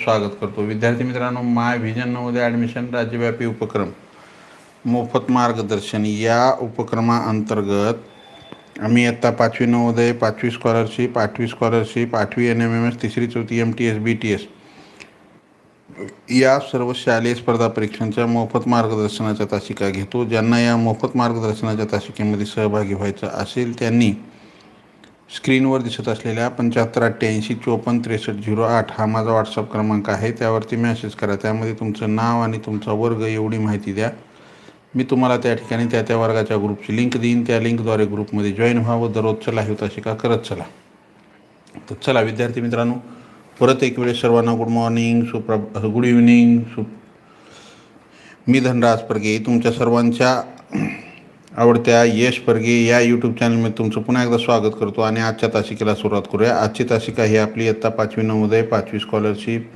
स्वागत करतो. विद्यार्थी मित्रांनो माय व्हिजन नवोदय ॲडमिशन राज्यव्यापी उपक्रम. मोफत मार्गदर्शन. या उपक्रमाअंतर्गत आम्ही आत्ता पाचवी नवोदय पाचवी स्कॉलरशिप आठवी स्कॉलरशिप आठवी एन एम एम एस तिसरी चौथी M T S B T S या सर्व शालेय स्पर्धा परीक्षांच्या मोफत मार्गदर्शनाच्या तासिका घेतो. ज्यांना या मोफत मार्गदर्शनाच्या तासिकेमध्ये सहभागी व्हायचं असेल त्यांनी स्क्रीनवर दिसत असलेल्या पंच्याहत्तर अठ्ठ्याऐंशी चोपन्न त्रेसष्ट झिरो आठ हा माझा व्हॉट्सअप क्रमांक आहे. त्यावरती मेसेज करा. त्यामध्ये तुमचं नाव आणि तुमचा वर्ग एवढी माहिती द्या. मी तुम्हाला त्या ठिकाणी त्या त्या वर्गाच्या ग्रुपची लिंक देईन. त्या लिंकद्वारे ग्रुपमध्ये जॉईन व्हावं. दररोजच्या लाईव्ह तासिका करत चला. तर चला विद्यार्थी मित्रांनो परत एक वेळेस सर्वांना गुड मॉर्निंग सुप्रभ गुड इव्हनिंग सु मी धनराज परगे तुमच्या सर्वांच्या आवडत्या यश परगे या यूट्यूब चॅनलमध्ये तुमचं पुन्हा एकदा स्वागत करतो आणि आजच्या तासिकेला सुरुवात करूया. आजची तासिका ही आपली इयत्ता पाचवी नवोदय पाचवी स्कॉलरशिप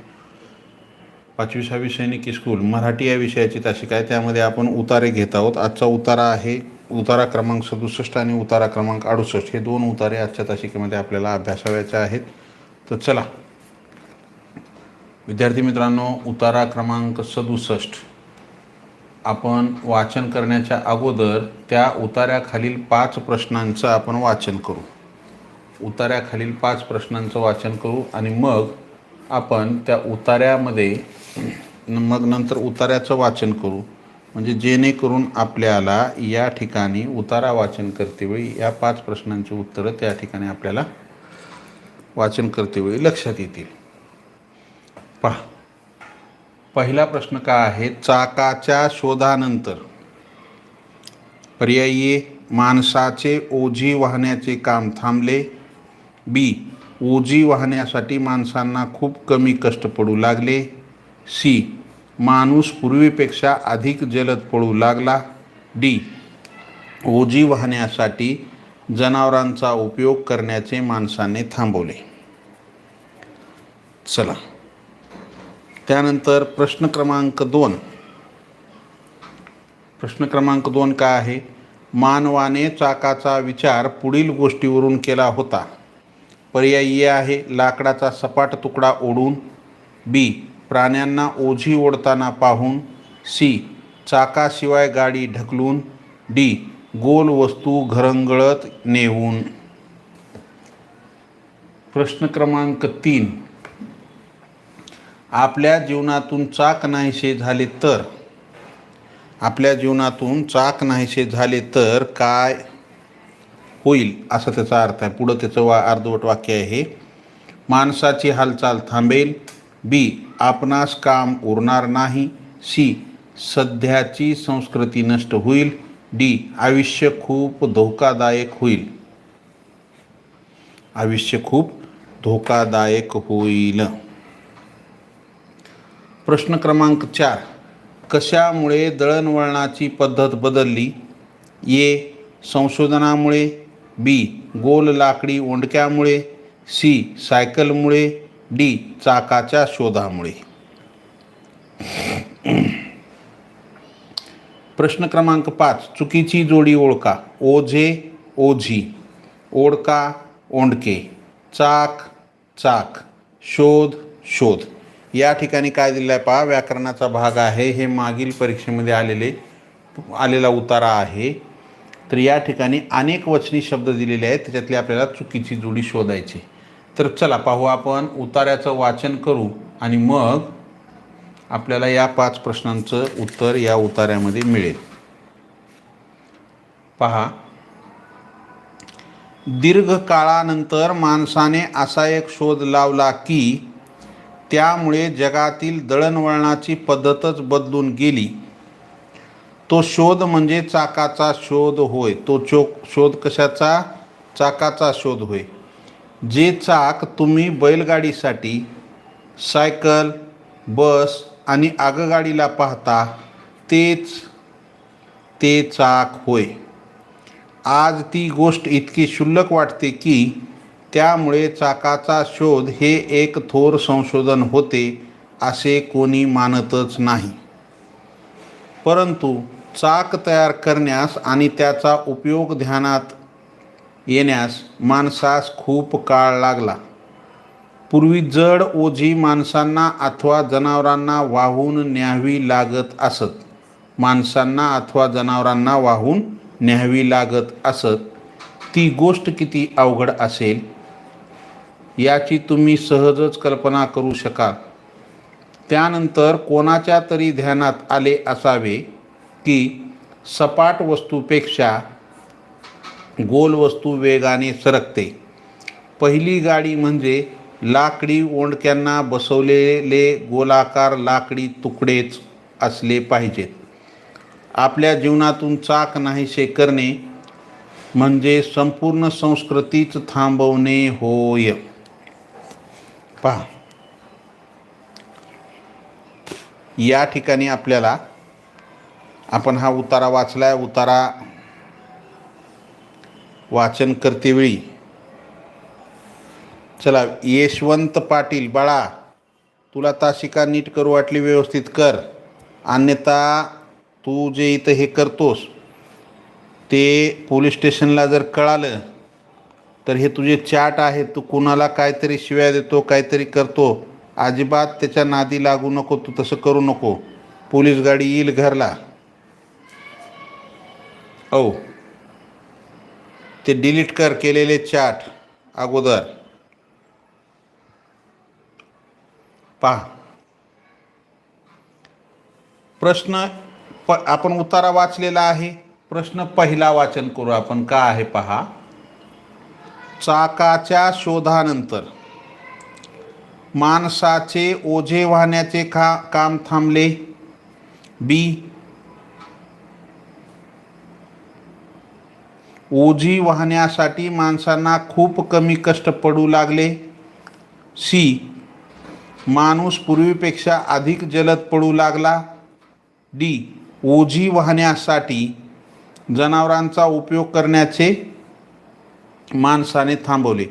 पाचवी सहावी सैनिकी स्कूल मराठी या विषयाची तासिका आहे. त्यामध्ये आपण उतारे घेत आहोत. आजचा उतारा आहे उतारा क्रमांक सदुसष्ट आणि उतारा क्रमांक अडुसष्ट. हे दोन उतारे आजच्या तासिकेमध्ये आपल्याला अभ्यासाव्याचे आहेत. तर चला. विद्यार्थी मित्रांनो उतारा क्रमांक सदुसष्ट. आपण वाचन करण्याच्या अगोदर त्या उतार्याखालील पाच प्रश्नांचं आपण वाचन करू. उतार्याखालील पाच प्रश्नांचं वाचन करू आणि मग आपण त्या उतार्यामध्ये मग नंतर उतार्याचं वाचन करू. म्हणजे जेणेकरून आपल्याला या ठिकाणी उतारा वाचन करतेवेळी या पाच प्रश्नांची उत्तरं त्या ठिकाणी आपल्याला वाचन करतेवेळी लक्षात येतील. पहा. पहिला प्रश्न का आहे? चाकाच्या शोधानंतर. पर्यायी माणसाचे ओझी वाहण्याचे काम थांबले. बी ओझी वाहण्यासाठी माणसांना खूप कमी कष्ट पडू लागले. सी माणूस पूर्वीपेक्षा अधिक जलद पळू लागला. डी ओझी वाहण्यासाठी जनावरांचा उपयोग करण्याचे माणसाने थांबवले. चला. त्यानंतर प्रश्न क्रमांक दोन. प्रश्न क्रमांक दोन काय आहे? मानवाने चाकाचा विचार पुढील गोष्टीवरून केला होता. पर्यायी आहे लाकडाचा सपाट तुकडा ओढून. बी प्राण्यांना ओझी ओढताना पाहून. सी चाकाशिवाय गाडी ढकलून. डी गोल वस्तू घरंगळत नेऊन. प्रश्न क्रमांक तीन. आपल्या जीवनातून चाक नाहीसे झाले तर आपल्या जीवनातून चाक नाहीसे झाले तर काय होईल असा त्याचा अर्थ आहे. पुढं त्याचं वा अर्धवट वाक्य आहे माणसाची हालचाल थांबेल. बी आपणास काम उरणार नाही. सी सध्याची संस्कृती नष्ट होईल. डी आयुष्य खूप धोकादायक होईल. आयुष्य खूप धोकादायक होईल. प्रश्न क्रमांक चार. कशामुळे दळणवळणाची पद्धत बदलली? ए. संशोधनामुळे. बी. गोल लाकडी ओंडक्यामुळे. सी. सायकलमुळे. डी. चाकाच्या शोधामुळे. प्रश्न क्रमांक पाच. चुकीची जोडी ओळखा. ओझे ओझी ओडका ओंडके. चाक चाक. शोध शोध. या ठिकाणी काय दिलं आहे पहा व्याकरणाचा भाग आहे हे मागील परीक्षेमध्ये आलेले आलेला उतारा आहे. तर या ठिकाणी अनेक वचनी शब्द दिलेले आहेत त्याच्यातली आपल्याला चुकीची जोडी शोधायची. तर चला पाहू आपण उतार्याचं वाचन करू आणि मग आपल्याला या पाच प्रश्नांचं उत्तर या उतार्यामध्ये मिळेल. पहा. दीर्घ काळानंतर माणसाने असा एक शोध लावला की त्यामुळे जगातील दळणवळणाची पद्धतच बदलून गेली. तो शोध म्हणजे चाकाचा शोध होय. तो चोक शोध कशाचा? चाकाचा शोध होय. जे चाक तुम्ही बैलगाडीसाठी सायकल बस आणि आगगाडीला पाहता तेच ते चाक होय. आज ती गोष्ट इतकी क्षुल्लक वाटते की त्यामुळे चाकाचा शोध हे एक थोर संशोधन होते असे कोणी मानतच नाही. परंतु चाक तयार करण्यास आणि त्याचा उपयोग ध्यानात येण्यास माणसास खूप काळ लागला. पूर्वी जड ओझी माणसांना अथवा जनावरांना वाहून न्यावी लागत असत. माणसांना अथवा जनावरांना वाहून न्यावी लागत असत. ती गोष्ट किती अवघड असेल? याची तुम्ही सहजच कल्पना करू शकाल. त्यानंतर कोणाच्या तरी ध्यानात आले असावे की सपाट वस्तूपेक्षा गोल वस्तू वेगाने सरकते. पहिली गाडी म्हणजे लाकडी ओंडक्यांना बसवलेले गोलाकार लाकडी तुकडेच असले पाहिजेत. आपल्या जीवनातून चाक नाहीसे करणे म्हणजे संपूर्ण संस्कृतीच थांबवणे होय. पहा. या ठिकाणी आपल्याला आपण हा उतारा वाचलाय. उतारा वाचन करतेवेळी चला यशवंत पाटील बाळा तुला तासिका नीट करू वाटली व्यवस्थित कर. अन्यथा तू जे इथं हे करतोस ते पोलीस स्टेशनला जर कळालं तर हे तुझे चाट आहे तू कुणाला काहीतरी शिव्या देतो काहीतरी करतो अजिबात त्याच्या नादी लागू नको तू तसं करू नको. पोलीस गाडी येईल घरला. औ. ते डिलीट कर केलेले चाट अगोदर. पहा प्रश्न प आपण उतारा वाचलेला आहे. प्रश्न पहिला वाचन करू आपण. का आहे पहा? चाकाच्या शोधानंतर. माणसाचे ओझे वाहण्याचे का काम थांबले. बी. ओझी वाहण्यासाठी माणसांना खूप कमी कष्ट पडू लागले. सी. माणूस पूर्वीपेक्षा अधिक जलद पडू लागला. डी. ओझी वाहण्यासाठी जनावरांचा उपयोग करण्याचे माणसाने थांबवले.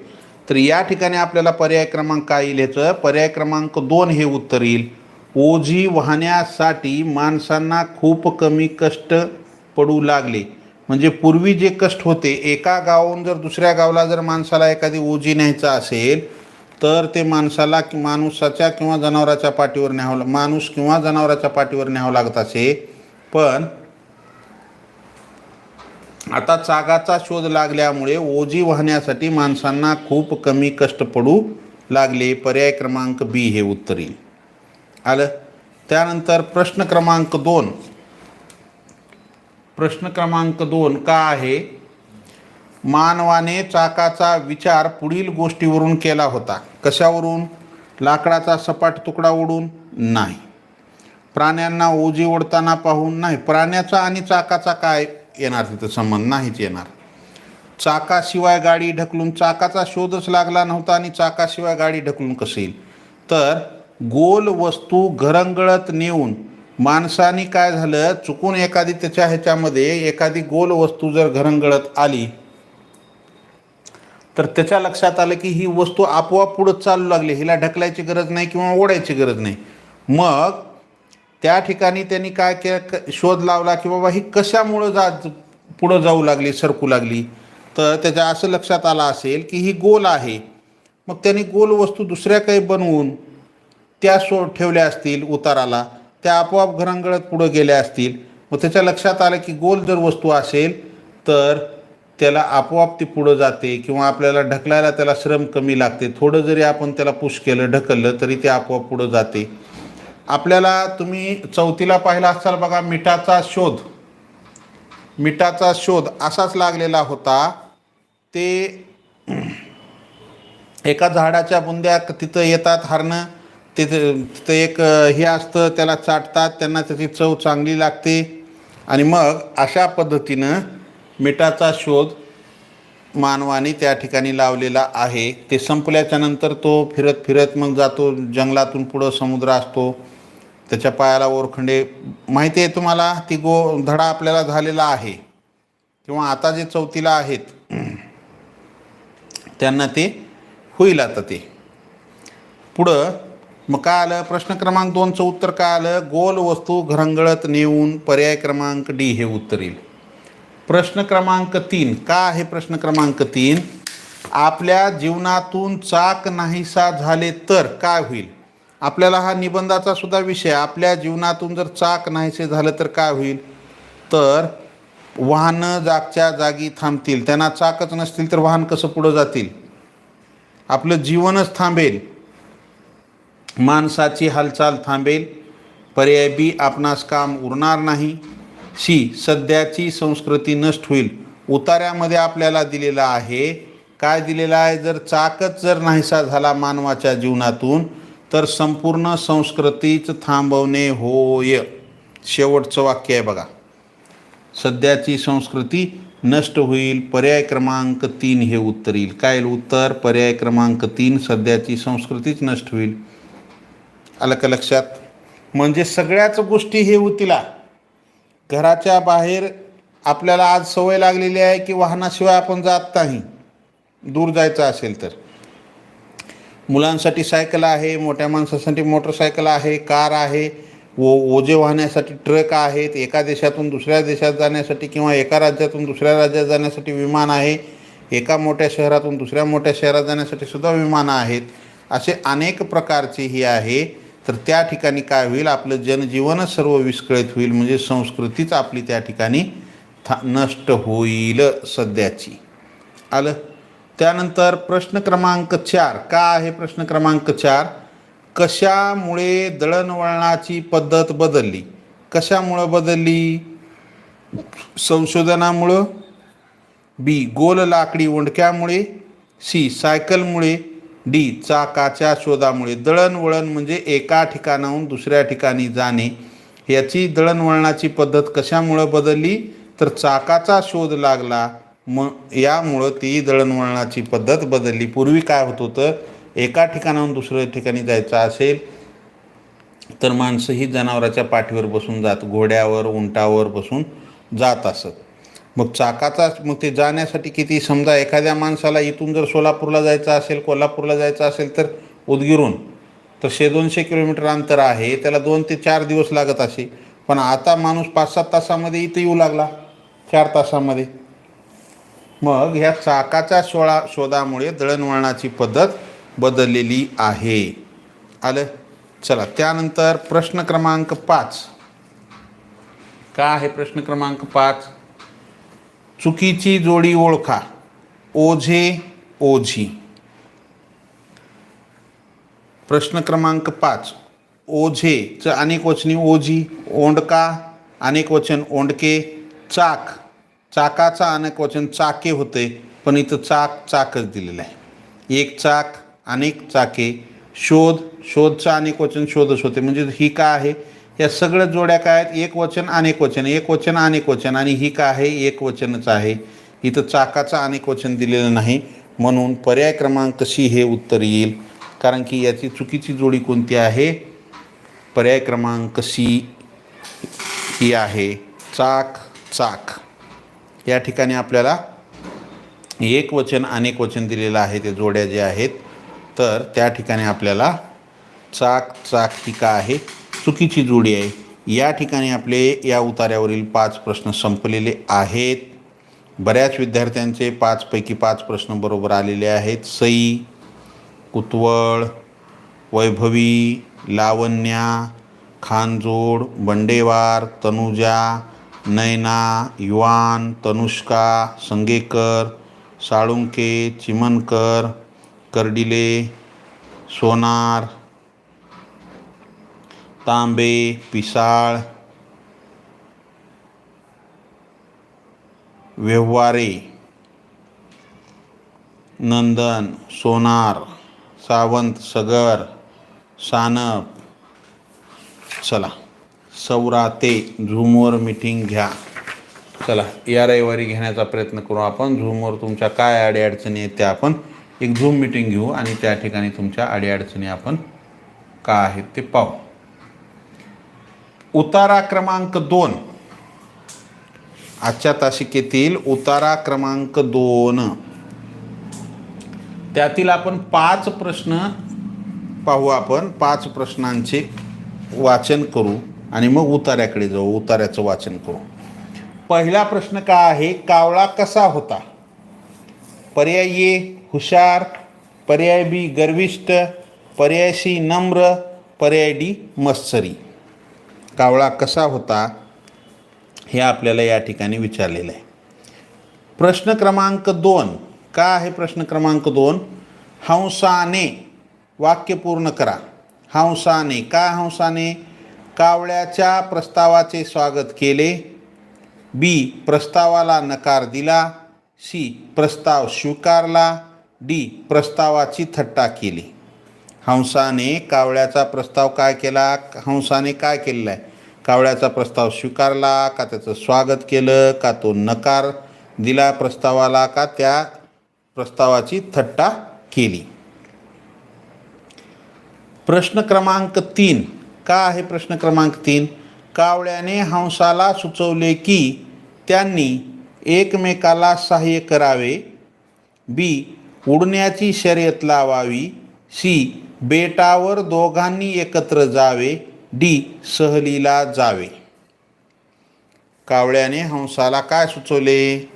तर या ठिकाणी आपल्याला पर्याय क्रमांक काय येईल ह्याचं? पर्याय क्रमांक दोन हे उत्तर येईल. ओझी वाहण्यासाठी माणसांना खूप कमी कष्ट पडू लागले. म्हणजे पूर्वी जे कष्ट होते एका गावाहून जर दुसऱ्या गावाला जर माणसाला एखादी ओझी न्यायचं असेल तर ते माणसाला कि माणसाच्या किंवा जनावराच्या पाठीवर न्यावं माणूस किंवा जनावराच्या पाठीवर न्यावं लागत असे. पण आता चागाचा शोध लागल्यामुळे ओझी वाहण्यासाठी माणसांना खूप कमी कष्ट पडू लागले. पर्याय क्रमांक बी हे उत्तर. येईल आलं? त्यानंतर प्रश्न क्रमांक दोन. प्रश्न क्रमांक दोन का आहे? मानवाने चाकाचा विचार पुढील गोष्टीवरून केला होता. कशावरून? लाकडाचा सपाट तुकडा ओढून? नाही. प्राण्यांना ओझी ओढताना पाहून नाही. प्राण्याचा आणि चाकाचा काय? येणार तिथं संबंध नाहीच येणार. चाकाशिवाय गाडी ढकलून चाकाचा शोधच लागला नव्हता आणि चाकाशिवाय गाडी ढकलून कसं येईल? तर गोल वस्तू घरंगळत नेऊन माणसाने काय झालं? चुकून एखादी त्याच्या ह्याच्यामध्ये एखादी गोल वस्तू जर घरंगळत आली तर त्याच्या लक्षात आलं की ही वस्तू आपोआप पुढं चालू लागली. हिला ढकलायची गरज नाही किंवा ओढायची गरज नाही. मग त्या ठिकाणी त्यांनी काय केलं? क- शोध लावला की बाबा ही कशामुळं जा पुढं जाऊ लागली सरकू लागली? तर त्याच्या असं लक्षात आलं असेल की ही गोल आहे. मग त्यांनी गोल वस्तू दुसऱ्या काही बनवून त्या सो ठेवल्या असतील उताराला. त्या आपोआप घरंगळत पुढं गेल्या असतील. मग त्याच्या लक्षात आलं की गोल जर वस्तू असेल तर त्याला आपोआप ती पुढं जाते किंवा आपल्याला ढकलायला त्याला श्रम कमी लागते. थोडं जरी आपण त्याला पुश केलं ढकललं तरी ते आपोआप पुढं जाते. आपल्याला तुम्ही चौथीला पाहिला असाल बघा मिठाचा शोध. मिठाचा शोध असाच लागलेला होता. ते एका झाडाच्या बुंद्या तिथं येतात हरणं. तिथं तिथं एक हे असतं त्याला चाटतात त्यांना त्याची चव चांगली लागते. आणि मग अशा पद्धतीनं मिठाचा शोध मानवाने त्या ठिकाणी लावलेला आहे. ते संपल्याच्या नंतर तो फिरत फिरत मग जातो जंगलातून पुढं समुद्र असतो. त्याच्या पायाला ओरखंडे. माहिती आहे तुम्हाला ती गो धडा आपल्याला झालेला आहे. किंवा आता जे चौथीला आहेत त्यांना ते होईल आता ते. पुढं मग काय आलं? प्रश्न क्रमांक दोनचं उत्तर काय आलं? गोल वस्तू घरंगळत नेऊन पर्याय क्रमांक डी हे उत्तर येईल प्रश्न क्रमांक तीन. का आहे प्रश्न क्रमांक तीन? आपल्या जीवनातून चाक नाहीसा झाले तर काय होईल? आपल्याला हा निबंधाचा सुद्धा विषय आपल्या जीवनातून जर चाक नाहीसे झालं तर काय होईल? तर वाहनं जागच्या जागी थांबतील. त्यांना चाकच नसतील तर वाहन कसं पुढं जातील? आपलं जीवनच थांबेल. माणसाची हालचाल थांबेल. पर्याय बी आपणास काम उरणार नाही. सी सध्याची संस्कृती नष्ट होईल. उतार्यामध्ये आपल्याला दिलेलं आहे. काय दिलेलं आहे? जर चाकच जर नाहीसा झाला मानवाच्या जीवनातून तर संपूर्ण संस्कृतीच थांबवणे होय. शेवटचं वाक्य आहे बघा. सध्याची संस्कृती नष्ट होईल पर्याय क्रमांक तीन हे उत्तर येईल काय उत्तर? पर्याय क्रमांक तीन सध्याची संस्कृतीच नष्ट होईल. आलं का लक्षात? म्हणजे सगळ्याच गोष्टी हे होतील. घराच्या बाहेर आपल्याला आज सवय लागलेली आहे की वाहनाशिवाय आपण जात नाही. दूर जायचं असेल तर. मुलांसाठी सायकल आहे मोठ्या माणसासाठी मोटरसायकल आहे कार आहे ओ ओझे वाहण्यासाठी ट्रक आहेत एका देशातून दुसऱ्या देशात जाण्यासाठी किंवा एका राज्यातून दुसऱ्या राज्यात जाण्यासाठी विमान आहे एका मोठ्या शहरातून दुसऱ्या मोठ्या शहरात जाण्यासाठी सुद्धा विमानं आहेत असे अनेक प्रकारचे ही आहे. तर त्या ठिकाणी काय होईल? आपलं जनजीवनच सर्व विस्कळीत होईल म्हणजे संस्कृतीच आपली त्या ठिकाणी था नष्ट होईल सध्याची. आलं? त्यानंतर प्रश्न क्रमांक चार. का आहे प्रश्न क्रमांक चार? कशामुळे दळणवळणाची पद्धत बदलली? कशामुळं बदलली? संशोधनामुळं? बी. गोल लाकडी ओंडक्यामुळे. सी. सायकलमुळे. डी. चाकाच्या शोधामुळे. दळणवळण म्हणजे एका ठिकाणाहून दुसऱ्या ठिकाणी जाणे. याची दळणवळणाची पद्धत कशामुळं बदलली? तर चाकाचा शोध लागला. मग यामुळं ती दळणवळणाची पद्धत बदलली. पूर्वी काय होत होतं? एका ठिकाणाहून दुसऱ्या ठिकाणी जायचं असेल तर माणसं ही जनावराच्या पाठीवर बसून जात घोड्यावर उंटावर बसून जात असत. मग चाकाचा मग ते जाण्यासाठी किती समजा एखाद्या माणसाला इथून जर सोलापूरला जायचं असेल कोल्हापूरला जायचं असेल तर उदगिरून तर शे दोनशे किलोमीटर अंतर आहे त्याला दोन ते चार दिवस लागत असे. पण आता माणूस पाच सात तासामध्ये इथं येऊ लागला चार तासामध्ये. मग ह्या चाकाच्या शोळा शोधामुळे दळणवळणाची पद्धत बदललेली आहे. आलं? चला त्यानंतर प्रश्न क्रमांक पाच. का आहे प्रश्न क्रमांक पाच? चुकीची जोडी ओळखा. ओझे ओझी. प्रश्न क्रमांक पाच. ओझेचं अनेक वचनी ओझी ओंडका अनेक वचन ओंडके चाक. चाकाचा अनेक वचन चाके होते पण इथं चाक चाकच दिलेलं आहे. एक चाक अनेक चाके शोध शोधचा अनेक वचन शोधच होते. म्हणजे ही का आहे? या सगळ्या जोड्या काय आहेत? एक वचन अनेक वचन एक वचन अनेक वचन आणि ही का आहे? एक वचनच आहे. इथं चाकाचं अनेक वचन दिलेलं नाही. म्हणून पर्याय क्रमांक सी हे उत्तर येईल. कारण की याची चुकीची जोडी कोणती आहे? पर्याय क्रमांक सी ही आहे. चाक चाक. या ठिकाणी आपल्याला एक वचन अनेक वचन दिलेलं आहे. ते जोड्या जे आहेत तर त्या ठिकाणी आपल्याला चाक चाक टीका आहे. चुकीची जोडी आहे. या ठिकाणी आपले या उतार्यावरील पाच प्रश्न संपलेले आहेत. बऱ्याच विद्यार्थ्यांचे पाचपैकी पाच प्रश्न बरोबर आलेले आहेत. सई कुतवळ वैभवी लावण्या खानजोड बंडेवार तनुजा नैना युवान तनुष्का संगेकर साळुंके चिमनकर कर्डिले सोनार तांबे पिसाळ व्यवहारे नंदन सोनार सावंत सगर सानप चला. सौराते झूमवर मिटिंग घ्या. चला या रविवारी घेण्याचा प्रयत्न करू आपण. झूमवर तुमच्या काय अडीअडचणी आहेत त्या आपण एक झूम मिटिंग घेऊ आणि त्या ठिकाणी तुमच्या अडीअडचणी आपण का आहेत ते पाहू. उतारा क्रमांक दोन. आजच्या तासिकेतील उतारा क्रमांक दोन. त्यातील आपण पाच प्रश्न पाहू आपण. पाच प्रश्नांचे वाचन करू. आणि मग उतार्याकडे जाऊ उतार्याचं वाचन करू. पहिला प्रश्न काय आहे? कावळा कसा होता? पर्याय ए हुशार. पर्याय बी गर्विष्ठ पर्याय सी नम्र. पर्याय डी मत्सरी. कावळा कसा होता? हे आपल्याला या ठिकाणी विचारलेलं आहे. प्रश्न क्रमांक दोन. का आहे प्रश्न क्रमांक दोन? हंसाने. वाक्य पूर्ण करा. हंसाने. का हंसाने? कावळ्याच्या प्रस्तावाचे स्वागत केले. बी. प्रस्तावाला नकार दिला. सी. प्रस्ताव स्वीकारला. डी. प्रस्तावाची थट्टा केली. हंसाने कावळ्याचा प्रस्ताव काय केला? हंसाने काय केलेला आहे? कावळ्याचा प्रस्ताव स्वीकारला का त्याचं स्वागत केलं? का तो नकार दिला प्रस्तावाला? का त्या प्रस्तावाची थट्टा केली? प्रश्न क्रमांक तीन. का आहे प्रश्न क्रमांक तीन? कावळ्याने हंसाला सुचवले की त्यांनी एकमेकाला सहाय्य करावे. बी. उडण्याची शर्यत लावावी. सी. बेटावर दोघांनी एकत्र जावे. डी. सहलीला जावे. कावळ्याने हंसाला काय सुचवले?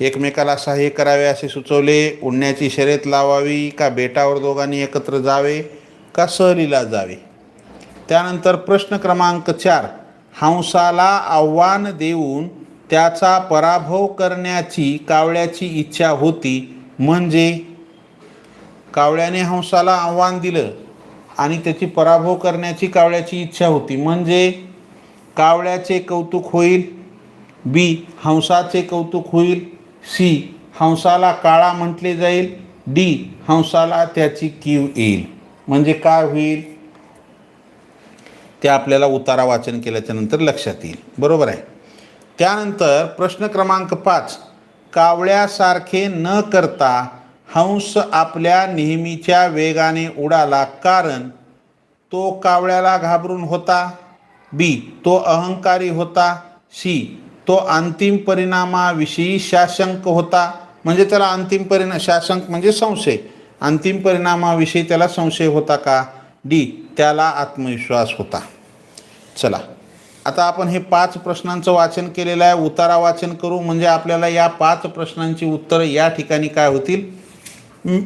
एकमेकाला सहाय्य करावे असे सुचवले. उडण्याची शर्यत लावावी का बेटावर दोघांनी एकत्र जावे? का सहलीला जावे? त्यानंतर प्रश्न क्रमांक चार. हंसाला आव्हान देऊन त्याचा पराभव करण्याची कावळ्याची इच्छा होती. म्हणजे? कावळ्याने हंसाला आव्हान दिलं आणि त्याची पराभव करण्याची कावळ्याची इच्छा होती. म्हणजे? कावळ्याचे कौतुक होईल. बी. हंसाचे कौतुक होईल. सी. हंसाला काळा म्हटले जाईल. डी. हंसाला त्याची कीव येईल. म्हणजे काय होईल? ते आपल्याला उतारा वाचन केल्याच्यानंतर लक्षात येईल. बरोबर आहे? त्यानंतर प्रश्न क्रमांक पाच. कावळ्यासारखे न करता हंस आपल्या नेहमीच्या वेगाने उडाला कारण तो कावळ्याला घाबरून होता. बी. तो अहंकारी होता. सी. तो अंतिम परिणामाविषयी शाशंक होता. म्हणजे त्याला अंतिम परिणाम शाशंक म्हणजे संशय. अंतिम परिणामाविषयी त्याला संशय होता का? डी. त्याला आत्मविश्वास होता. चला. आता आपण हे पाच प्रश्नांचं वाचन केलेलं आहे. उतारा वाचन करू. म्हणजे आपल्याला या पाच प्रश्नांची उत्तरं या ठिकाणी काय होतील?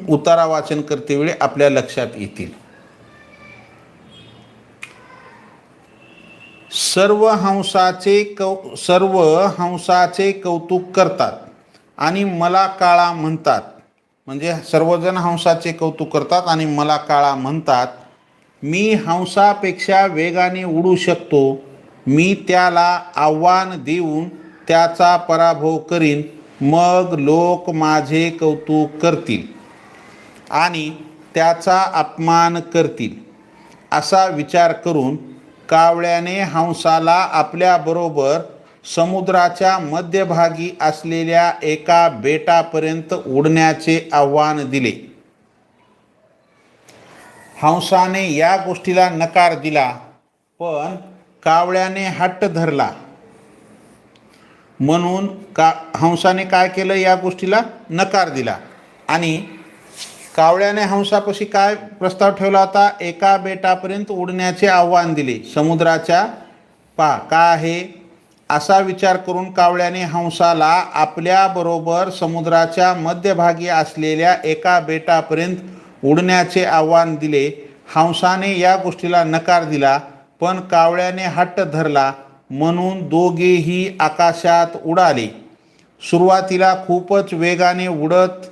उतारा वाचन करतेवेळी आपल्या लक्षात येतील. सर्व हंसाचे कौ सर्व हंसाचे कौतुक करतात आणि मला काळा म्हणतात. म्हणजे सर्वजण हंसाचे कौतुक करतात आणि मला काळा म्हणतात. मी हंसापेक्षा वेगाने उडू शकतो. मी त्याला आव्हान देऊन त्याचा पराभव करीन. मग लोक माझे कौतुक करतील आणि त्याचा अपमान करतील. असा विचार करून कावळ्याने हंसाला आपल्याबरोबर समुद्राच्या मध्यभागी असलेल्या एका बेटापर्यंत उडण्याचे आव्हान दिले. हंसाने या गोष्टीला नकार दिला पण कावळ्याने हट्ट धरला. म्हणून का हंसाने काय केलं? या गोष्टीला नकार दिला. आणि कावळ्याने हंसापाशी काय प्रस्ताव ठेवला होता? एका बेटापर्यंत उडण्याचे आव्हान दिले. समुद्राच्या पा का आहे? असा विचार करून कावळ्याने हंसाला आपल्याबरोबर समुद्राच्या मध्यभागी असलेल्या एका बेटापर्यंत उडण्याचे आव्हान दिले. हंसाने या गोष्टीला नकार दिला पण कावळ्याने हट्ट धरला म्हणून दोघेही आकाशात उडाले. सुरुवातीला खूपच वेगाने उडत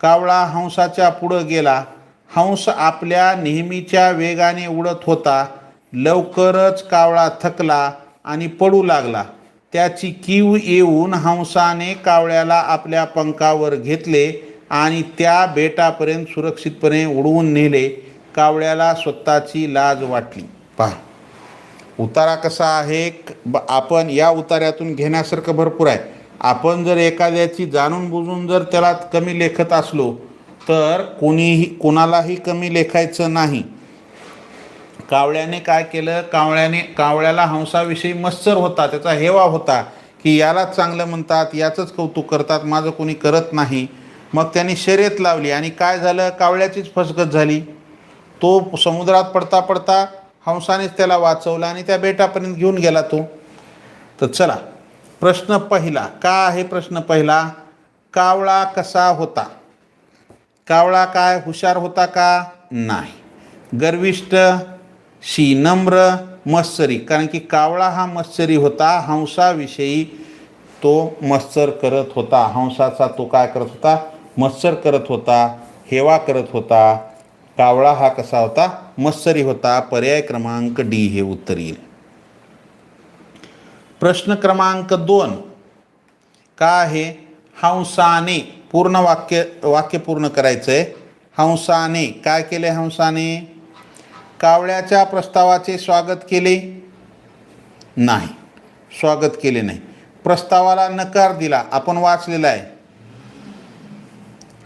कावळा हंसाच्या पुढं गेला. हंस आपल्या नेहमीच्या वेगाने उडत होता. लवकरच कावळा थकला आणि पडू लागला. त्याची कीव येऊन हंसाने कावळ्याला आपल्या पंखावर घेतले. आणि त्या बेटापर्यंत सुरक्षितपणे उडवून नेले कावळ्याला स्वतःची लाज वाटली. पहा उतारा कसा आहे ब- आपण या उतार्यातून घेण्यासारखं भरपूर आहे. आपण जर एखाद्याची जाणून बुजून जर त्याला कमी लेखत असलो तर कोणीही कोणालाही कमी लेखायचं नाही. कावळ्याने काय केलं? कावळ्याने कावळ्याला हंसाविषयी मत्सर होता त्याचा हेवा होता की यालाच चांगलं म्हणतात याचंच कौतुक करतात माझं कोणी करत नाही. मग त्यांनी शर्यत लावली आणि काय झालं? कावळ्याचीच फसगत झाली. तो समुद्रात पडता पडता हंसानेच त्याला वाचवला आणि त्या बेटापर्यंत घेऊन गेला तो. तर चला प्रश्न पहिला का आहे प्रश्न पहिला? कावळा कसा होता? कावळा काय? हुशार होता का? नाही. गर्विष्ट शी नम्र मत्सरी. कारण की कावळा हा मत्सरी होता. हंसाविषयी तो मत्सर करत होता. हंसाचा तो काय करत होता? मत्सर करत होता हेवा करत होता. कावळा हा कसा होता? मत्सरी होता. पर्याय क्रमांक डी हे उत्तर येईल. प्रश्न क्रमांक दोन. का आहे? हंसाने पूर्ण वाक्य वाक्य पूर्ण करायचं आहे हंसाने. काय केले हंसाने? कावळ्याच्या प्रस्तावाचे स्वागत केले? नाही. स्वागत केले नाही. प्रस्तावाला नकार दिला. आपण वाचलेला आहे.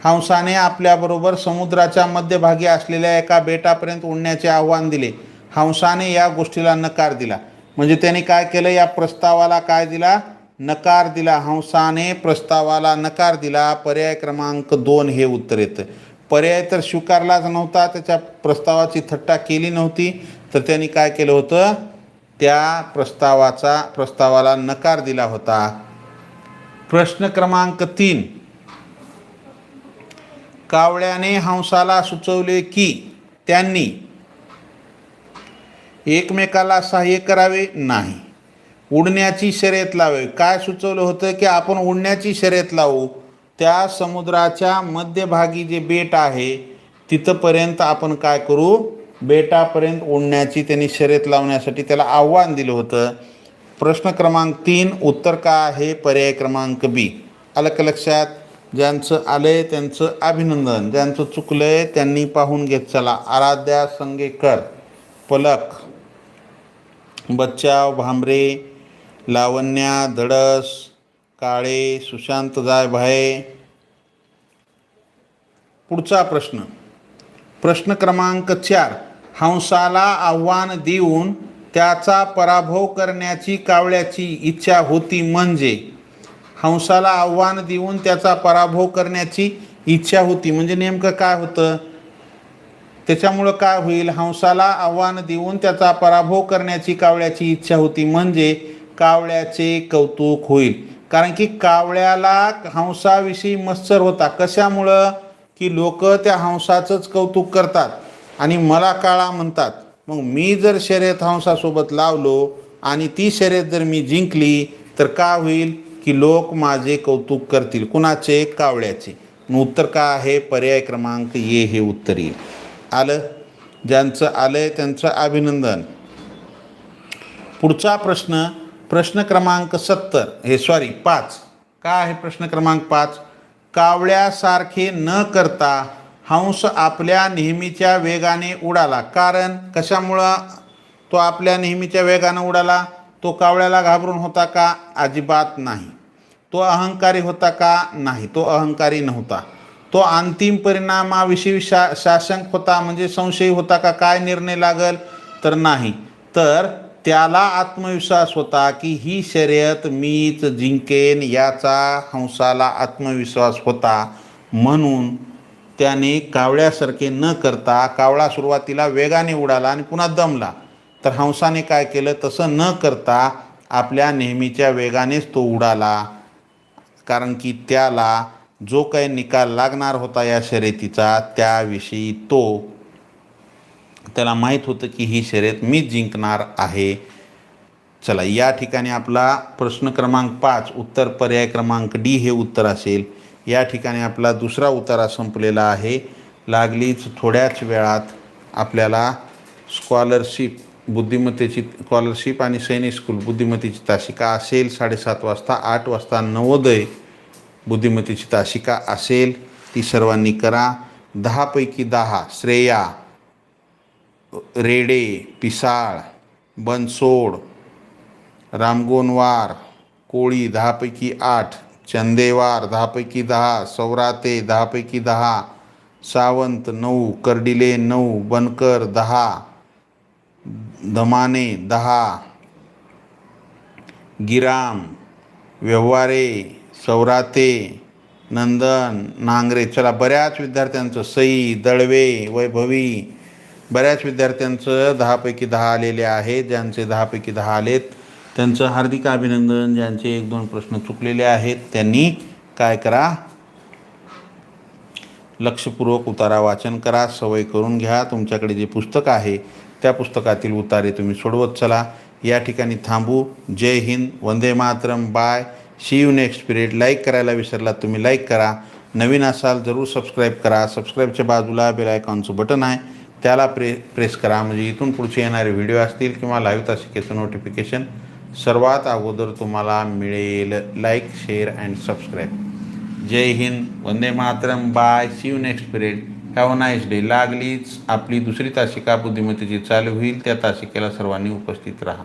हंसाने आपल्याबरोबर समुद्राच्या मध्यभागी असलेल्या एका बेटापर्यंत उडण्याचे आव्हान दिले. हंसाने या गोष्टीला नकार दिला. म्हणजे त्याने काय केलं? या प्रस्तावाला काय दिला? नकार दिला. हंसाने प्रस्तावाला नकार दिला. पर्याय क्रमांक दोन हे उत्तर येतं. पर्याय तर स्वीकारलाच नव्हता. त्याच्या प्रस्तावाची थट्टा केली नव्हती. तर त्यांनी काय केलं होतं? त्या प्रस्तावाचा प्रस्तावाला नकार दिला होता. प्रश्न क्रमांक तीन. कावळ्याने हंसाला सुचवले की त्यांनी एकमेकाला सहाय्य करावे नाही. उडण्याची शर्यत लावे. काय सुचवलं होतं की आपण उडण्याची शर्यत लावू? त्या समुद्राच्या मध्यभागी जे बेट आहे तिथंपर्यंत आपण काय करू? बेटापर्यंत उडण्याची त्यांनी शर्यत लावण्यासाठी त्याला आव्हान दिलं होतं. प्रश्न क्रमांक तीन उत्तर का आहे? पर्याय क्रमांक बी. आलं का लक्षात? ज्यांचं आलंय त्यांचं अभिनंदन ज्यांचं चुकलंय त्यांनी पाहून घेत चला. आराध्या संगेकर पलक बच्चाव भांबरे लावण्या धडस काळे सुशांत जायभाये पुढचा प्रश्न. प्रश्न क्रमांक चार. हंसाला आव्हान देऊन त्याचा पराभव करण्याची कावळ्याची इच्छा होती म्हणजे? हंसाला आव्हान देऊन त्याचा पराभव करण्याची इच्छा होती. म्हणजे नेमकं काय होतं? त्याच्यामुळं काय होईल? हंसाला आव्हान देऊन त्याचा पराभव करण्याची कावळ्याची इच्छा होती. म्हणजे कावळ्याचे कौतुक होईल. कारण की कावळ्याला हंसाविषयी मत्सर होता. कशामुळं? की लोक त्या हंसाचंच कौतुक करतात आणि मला काळा म्हणतात. मग मी जर शर्यत हंसासोबत लावलो आणि ती शर्यत जर मी जिंकली तर का होईल? की लोक माझे कौतुक करतील. कुणाचे? कावळ्याचे. उत्तर का आहे? पर्याय क्रमांक ये हे उत्तर येईल. आलं? ज्यांचं आलंय त्यांचं अभिनंदन. पुढचा प्रश्न प्रश्न क्रमांक सत्तर. हे सॉरी पाच. काय आहे प्रश्न क्रमांक पाच? कावळ्यासारखे न करता हंस आपल्या नेहमीच्या वेगाने उडाला. कारण कशामुळं तो आपल्या नेहमीच्या वेगानं उडाला? तो कावळ्याला घाबरून होता का? अजिबात नाही. तो अहंकारी होता का? नाही तो अहंकारी नव्हता. तो अंतिम परिणामाविषयी शा शासक होता म्हणजे संशयी होता का? काय निर्णय लागल? तर नाही. तर त्याला आत्मविश्वास होता की ही शर्यत मीच जिंकेन याचा हंसाला आत्मविश्वास होता. म्हणून त्याने कावळ्यासारखे न करता कावळा सुरुवातीला वेगाने उडाला आणि पुन्हा दमला. तर हंसाने काय केलं? तसं न करता आपल्या नेहमीच्या वेगानेच तो उडाला. कारण की त्याला जो काही निकाल लागणार होता या शर्यतीचा त्याविषयी तो त्याला माहीत होतं की ही शर्यत मीच जिंकणार आहे. चला या ठिकाणी आपला प्रश्न क्रमांक पाच उत्तर पर्याय क्रमांक डी हे उत्तर असेल. या ठिकाणी आपला दुसरा उतारा संपलेला आहे. लागलीच थोड्याच वेळात आपल्याला स्कॉलरशिप बुद्धिमत्तेची स्कॉलरशिप आणि सैनिक स्कूल बुद्धिमत्तेची तासिका असेल साडेसात वाजता आठ वाजता नवोदय बुद्धिमत्तेची तासिका असेल ती सर्वांनी करा. दहापैकी दहा श्रेया रेडे पिसाळ बनसोड रामगोनवार कोळी दहापैकी आठ चंदेवार दहापैकी दहा सौराते दहापैकी दहा सावंत नऊ कर्डिले नऊ बनकर दहा दमाने दहा. गिराम व्यवहारे सौराते नंदन नांगरे. चला बऱ्याच विद्यार्थ्यांचं सई दळवे वैभवी. बऱ्याच विद्यार्थ्यांचं दहापैकी दहा आलेले आहेत. ज्यांचे दहापैकी दहा आलेत त्यांचं हार्दिक अभिनंदन. ज्यांचे एक दोन प्रश्न चुकलेले आहेत त्यांनी काय करा? लक्षपूर्वक उतारा वाचन करा. सवय करून घ्या. तुमच्याकडे जे पुस्तक आहे त्या पुस्तकातील उतारे तुम्ही सोडवत चला. या ठिकाणी थांबू. जय हिंद. वंदे Mataram. Bye. See you next period like करायला विसरलात तुम्ही लाईक करा. नवीन असाल जरूर सबस्क्राईब करा. सबस्क्राईबच्या बाजूला बेल आयकॉनचं बटन आहे. त्याला प्रे प्रेस करा. म्हणजे इथून पुढचे येणारे व्हिडिओ असतील किंवा लाईव्ह तासिकेचं नोटिफिकेशन सर्वात अगोदर तुम्हाला मिळेल. लाईक शेअर अँड सबस्क्राईब जय हिंद. वंदे Mataram. Bye see you next period हो हॅव नाईस डे लागलीच. आपली दुसरी तासिका बुद्धिमत्तेची चालू होईल त्या तासिकेला सर्वांनी उपस्थित राहा.